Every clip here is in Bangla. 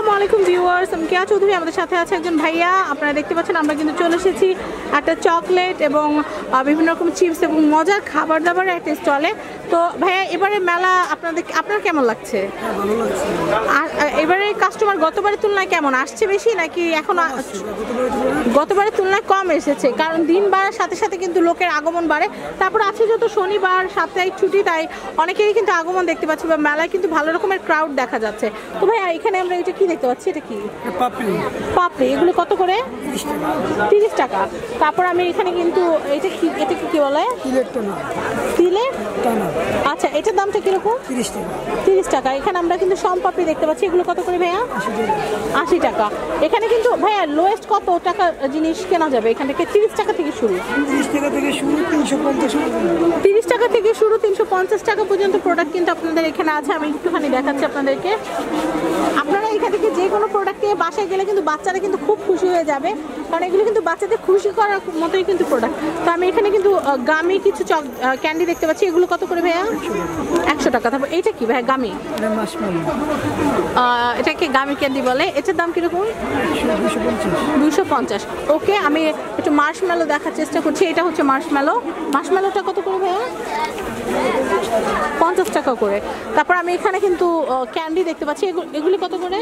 আসসালামু আলাইকুম ভিউয়ার্স আমি কেয়া চৌধুরী আমাদের সাথে আছে একজন ভাইয়া। আপনারা দেখতে পাচ্ছেন আমরা কিন্তু চলে এসেছি একটা চকলেট এবং বিভিন্ন রকম চিপস এবং মজার খাবার দাবারের একটা স্টলে। তো ভাইয়া এবারে মেলা আপনাদের আপনার কেমন লাগছে? আর এবারে কাস্টমার গতবারের তুলনায় কেমন? আসছে বেশি নাকি এখন গতবারের তুলনায়? কম এসেছে কারণ দিন বাড়ার সাথে সাথে কিন্তু লোকের আগমন বাড়ে। তারপর আছে যত শনিবার সাপ্তাহিক ছুটি তাই অনেকেরই কিন্তু আগমন দেখতে পাচ্ছি বা মেলায় কিন্তু ভালো রকমের ক্রাউড দেখা যাচ্ছে। তো ভাইয়া এখানে আমরা এটা কি দেখতে পাচ্ছি এটা কি? পাপড়ি। এগুলো কত করে? তিরিশ টাকা। তারপর আমি এখানে কিন্তু এটা কি এটা কি বলে? তিলে? আচ্ছা এটার দামটা কীরকম? তিরিশ টাকা। এখানে আমরা কিন্তু সম পাপড়ি দেখতে পাচ্ছি। এগুলো কত করে ভাইয়া? আশি টাকা। এখানে কিন্তু ভাইয়া লোয়েস্ট কত টাকা জিনিস কেনা যাবে? এখান থেকে তিরিশ টাকা থেকে শুরু। তিরিশ টাকা থেকে শুরু তিনশো পঞ্চাশ তিরিশ টাকা থেকে শুরু তিনশো পঞ্চাশ টাকা পর্যন্ত প্রোডাক্ট কিন্তু আপনাদের এখানে আছে। আমি একটুখানি দেখাচ্ছি আপনাদেরকে। আপনারা এখান থেকে যে কোনো প্রোডাক্ট নিয়ে বাসায় গেলে কিন্তু বাচ্চারা কিন্তু খুব খুশি হয়ে যাবে। কারণ এগুলো কিন্তু বাচ্চাদের খুশি করার মতোই কিন্তু প্রোডাক্ট তো আমি এখানে কিন্তু গামি কিছু চক ক্যান্ডি দেখতে পাচ্ছি। এগুলো কত করে ভাইয়া? একশো টাকা। তারপর এইটা কি ভাইয়া গামি এটাকে গামি ক্যান্ডি বলে। এটার দাম কীরকম? দুশো পঞ্চাশ। ওকে আমি একটু মার্শম্যালো দেখার চেষ্টা করছি। এটা হচ্ছে মার্শম্যালো মার্শম্যালোটা কত করে ভাইয়া? পঞ্চাশ টাকা করে। তারপর আমি এখানে কিন্তু ক্যান্ডি দেখতে পাচ্ছি। এগু- এগুলি কত করে?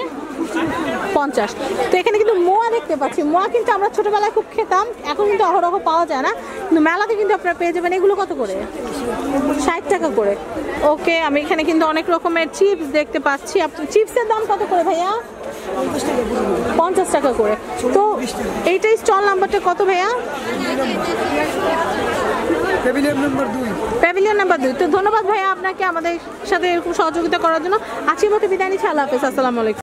পঞ্চাশ। তো এখানে কিন্তু মোয়া দেখতে পাচ্ছি। মোয়া কিন্তু আমরা ছোটবেলায় খুব খেতাম এখন কিন্তু অহরহ পাওয়া যায় না। কিন্তু মেলাতে কিন্তু আপনারা পেয়ে যাবেন। এগুলো কত করে? ষাট টাকা করে। ওকে আমি এখানে কিন্তু অনেক রকমের চিপস দেখতে পাচ্ছি। চিপসের দাম কত করে ভাইয়া? পঞ্চাশ টাকা করে। তো এইটাই স্টল নাম্বারটা কত ভাইয়া? নম্বর দুই। প্যাভিলিয়ন নাম্বার দুই। তো ধন্যবাদ ভাইয়া আপনাকে আমাদের সাথে এরকম সহযোগিতা করার জন্য। আজকের মতো বিদায় নিচ্ছি। আল্লাহ হাফেজ। আসসালামু আলাইকুম।